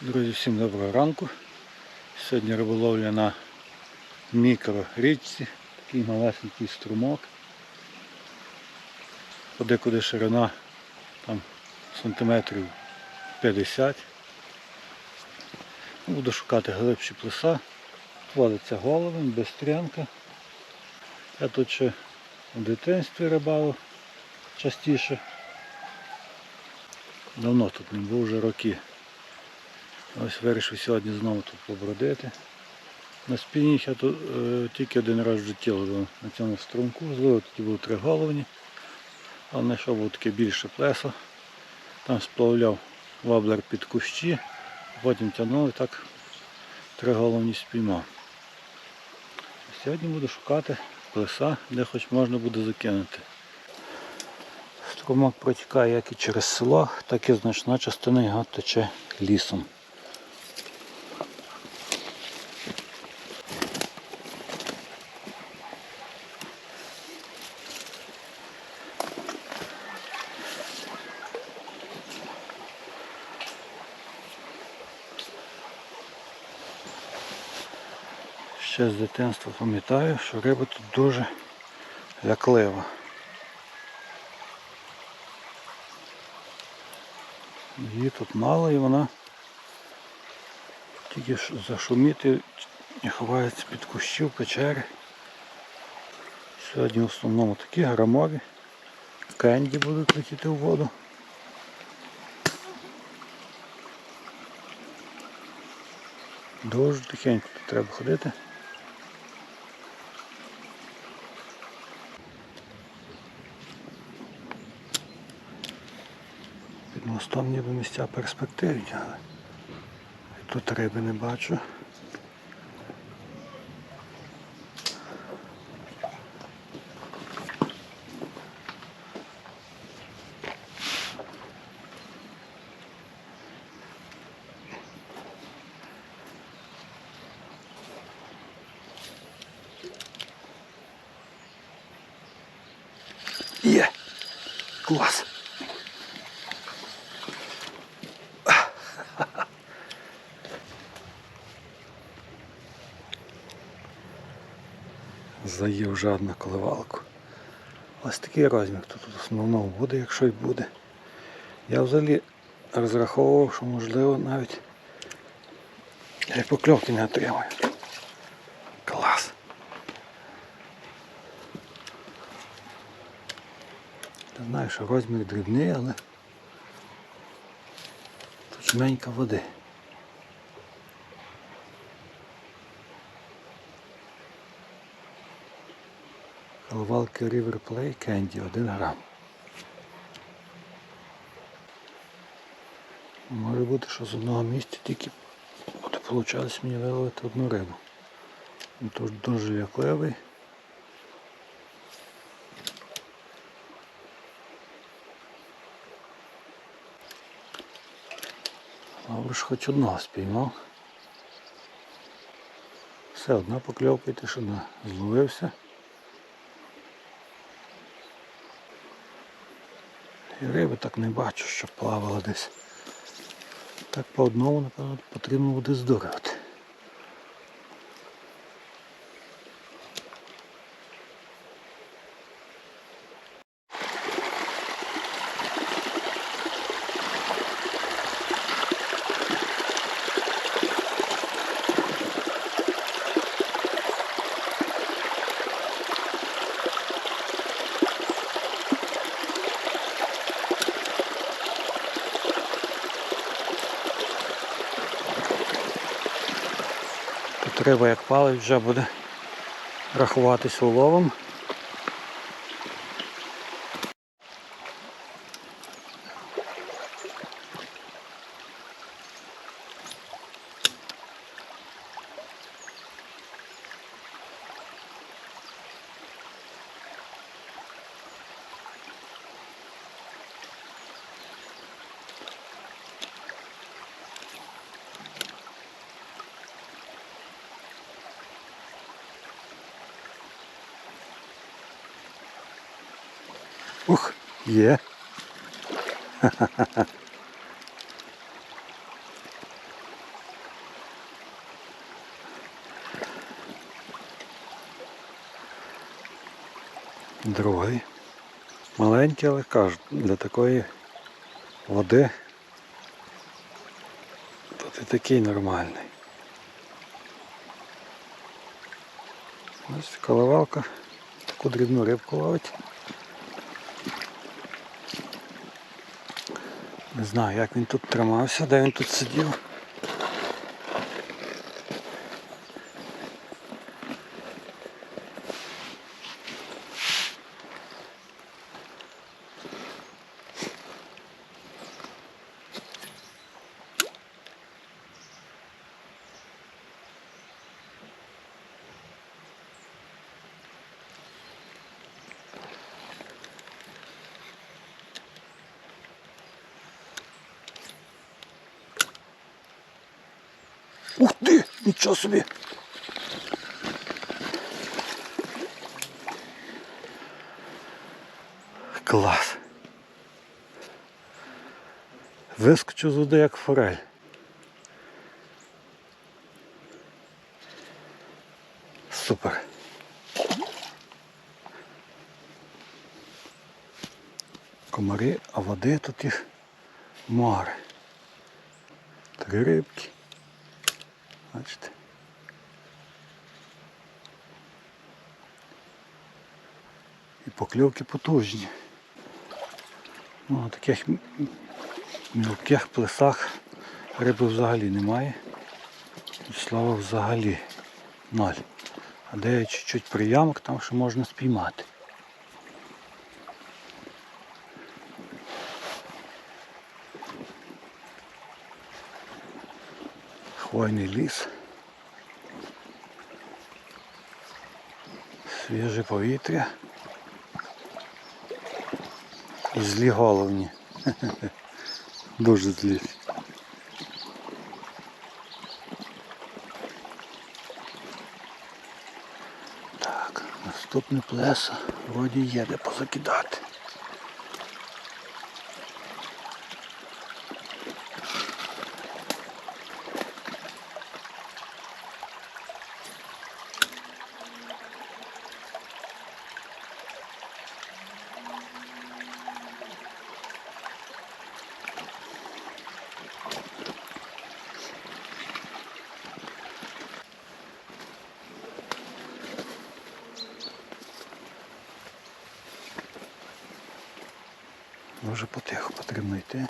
Друзі, всім доброго ранку. Сьогодні риболовля на мікрорічці, такий малесенький струмок. Подекуди ширина там сантиметрів 50. Буду шукати глибші плеса. Водиться головень, без стрянка. Я тут ще у дитинстві рибалив частіше. Давно тут не був вже роки. Ось вирішив сьогодні знову тут побродити. На спині я тут е, тільки один раз в житті ловив на цьому струмку. Зловив був три головні, але знайшов був таке більше плесо. Там сплавляв воблер під кущі, потім тягнув і так три головні спіймав. Сьогодні буду шукати плеса, де хоч можна буде закинути. Струмок протікає як і через село, так і значна частина його тече лісом. Ще з дитинства пам'ятаю, що риба тут дуже ляклива. Її тут мало і вона тільки зашуміти і ховається під кущів, печери. Сьогодні в основному такі грамові. Кенді будуть летіти в воду. Дуже тихенько тут треба ходити. Під там ніби місця перспективні, але тут риби не бачу. Є! Клас! Заїв жадно коливалку. Ось такий розмір тут в основному буде, якщо й буде. Я взагалі розраховував, що можливо навіть я покльовки не отримаю. Клас. Я знаю, що розмір дрібний, але тут жменька води. Коливалки River Play Candy 1 грам. Може бути, що з одного місця тільки буде получалось мені виловити одну рибу. Він Тож дуже лякливий. Але ж хоч одного спіймав. Все одна покльовка і тишина. Зловився. І риби так не бачу, що плавала десь. Так по одному, напевно, потрібно буде здурити. Риба як палить вже буде рахуватись уловом. Є. Другий. Маленький, але кажу, для такої води тут і такий нормальний. Ось коловалка, таку дрібну рибку ловить. Не знаю, як він тут тримався, де він тут сидів. Ух ти! Нічого собі! Клас! Вискочив з води як форель. Супер. Комари, а води тут їх море. Три рибки. Бачите. І покльовки потужні. Ну, а таких мілких плесах риби взагалі немає. Слава взагалі ноль. А де чуть-чуть приямок, там ще можна спіймати. Хвойний ліс. Свіже повітря. І злі головні. Дуже злі. Так, наступне плесо. Вроді є де позакидати. Дуже потихо потрібно йти.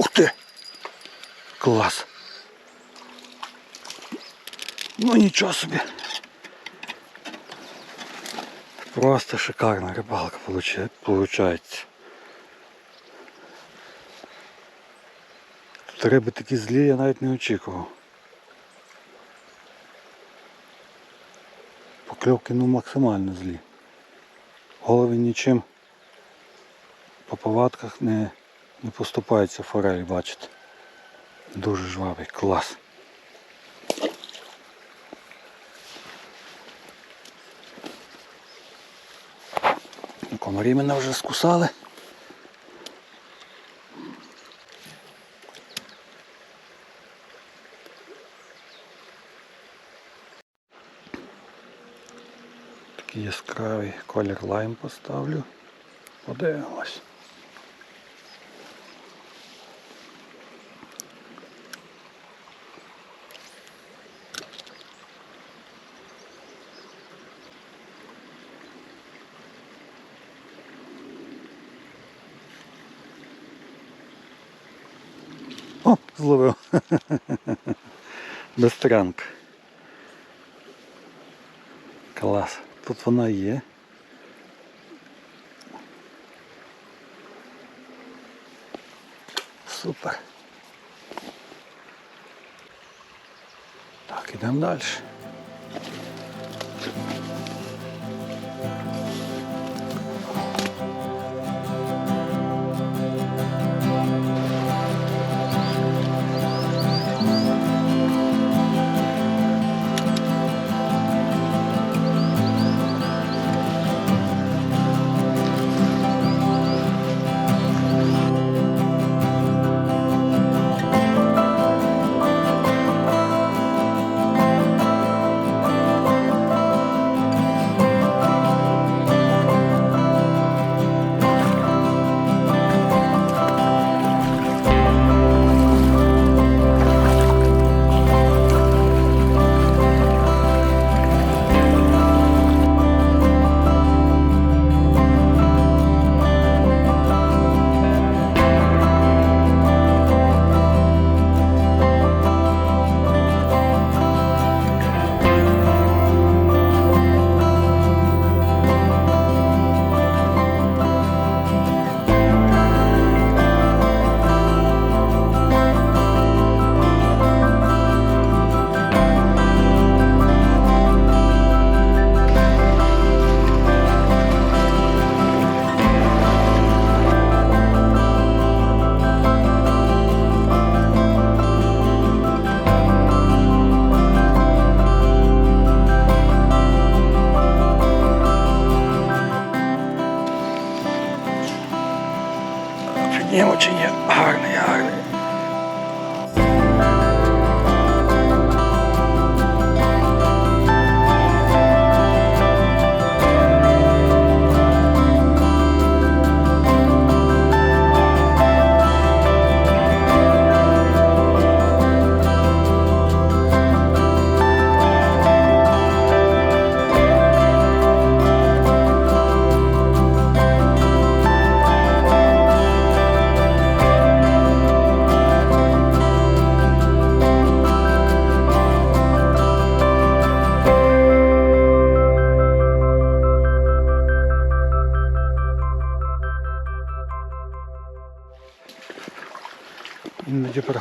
Ух ти! Клас! Ну нічого собі. Просто шикарна рибалка виходить. Тут риби такі злі, я навіть не очікував. Покльовки ну максимально злі. Голови нічим по повадках не, не поступається форель, бачите. Дуже жвавий, клас. Комарі мене вже скусали. Такий яскравий колір лайм поставлю. Подивимось. Зловив. Бестрянка. Клас. Тут вона є. Супер. Так, ідемо далі.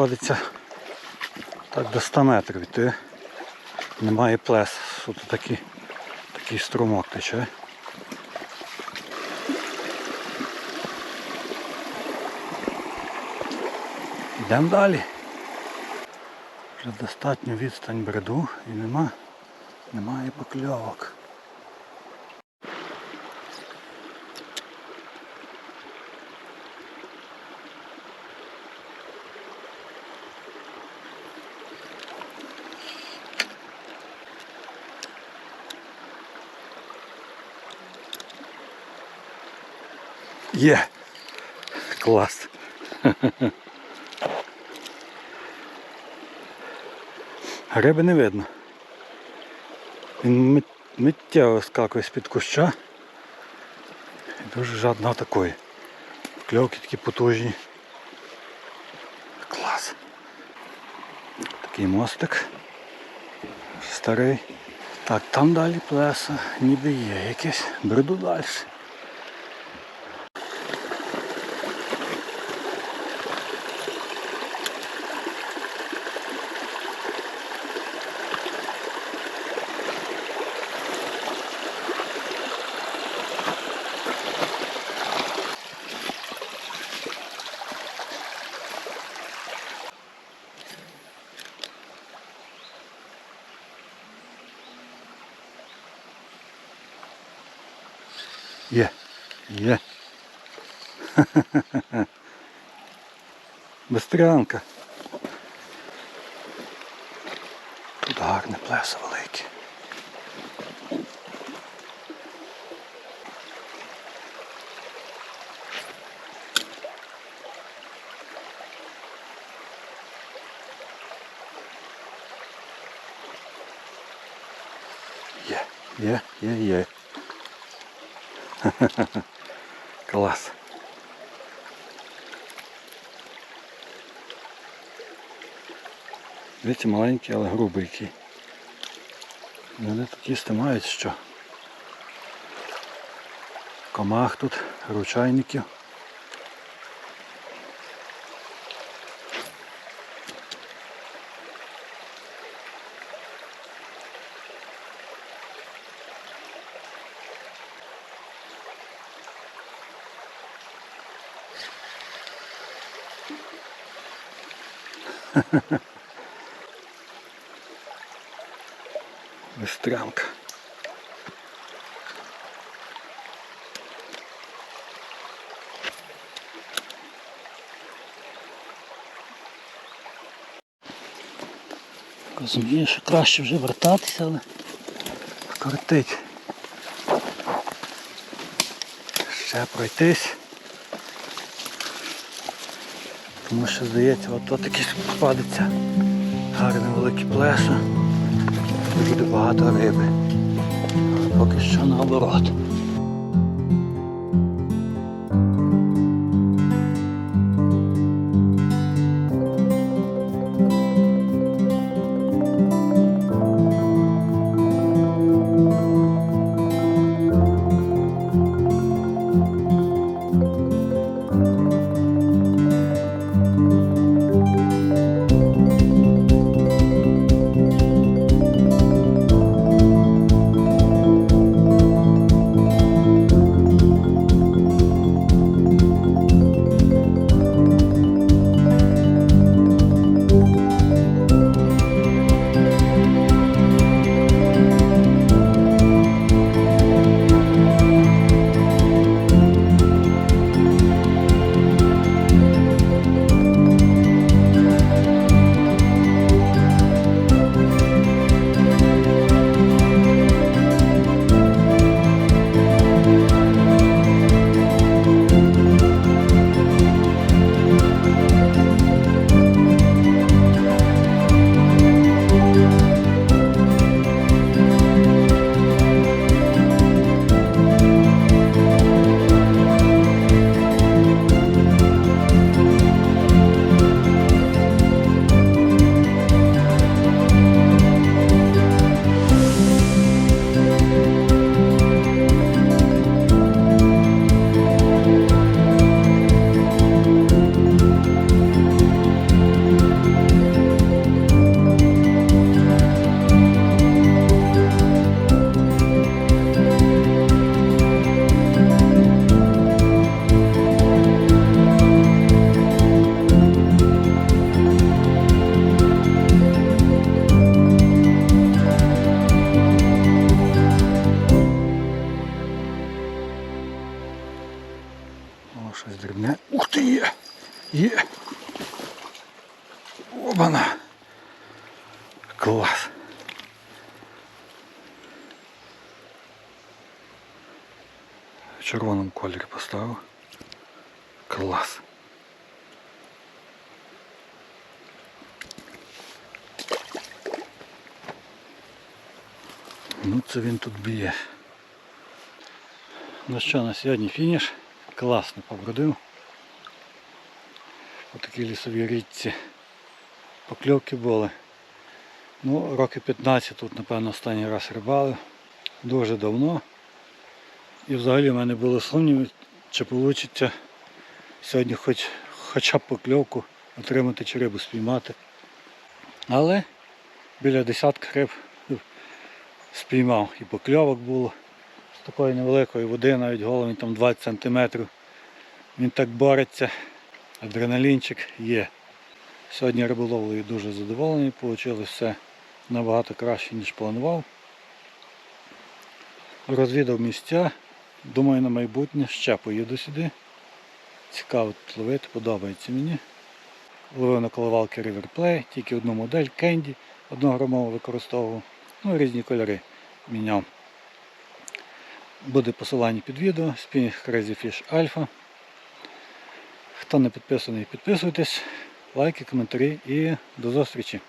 Іноді приходиться так до 100 метрів йти. Немає плес. Тут такий, такий струмок тече. Йдемо далі. Вже достатньо відстань бреду і нема, немає покльовок. Є. Клас. Риби не видно. Він миттєво скакує з-під куща. Дуже жадно атакує. Кльовки такі потужні. Клас. Такий мостик. Старий. Так, там далі плеса, ніби є якесь. Бреду далі. Є, є. Бестрянка. Тут гарне плесо велике. Є, є, є, є. Клас. Дивіться, маленький, але грубий який. Вони тут їсти мають що. Комах тут, ручайників. Вестрянка. Розумію, що краще вже вертатися, але кортить. Ще пройтись. Тому що здається, от таки якийсь попадеться гарне велике плесо. Буде багато риби. Поки що наоборот. Ну це він тут б'є. Ну що, на сьогодні фініш. Класно побродив. По такій лісовій річці. Покльовки були. Ну, роки 15 тут, напевно, останній раз рибалив. Дуже давно. І взагалі в мене були сумніви, чи вийде сьогодні хоч, хоча б покльовку отримати чи рибу спіймати. Але біля десятка риб спіймав і покльовок було з такої невеликої води, навіть головень там 20 см. Він так бореться, адреналінчик є. Сьогодні риболовлею дуже задоволений, вийшло все набагато краще, ніж планував. Розвідав місця, думаю на майбутнє ще поїду сюди. Цікаво тут ловити, подобається мені. Ловив на коливалки River Play, тільки одну модель Кенді, однограмову використовував, ну різні кольори міняв. Буде посилання під відео, Spinning Crazy Fish Alpha. Хто не підписаний, підписуйтесь, лайки, коментарі і до зустрічі!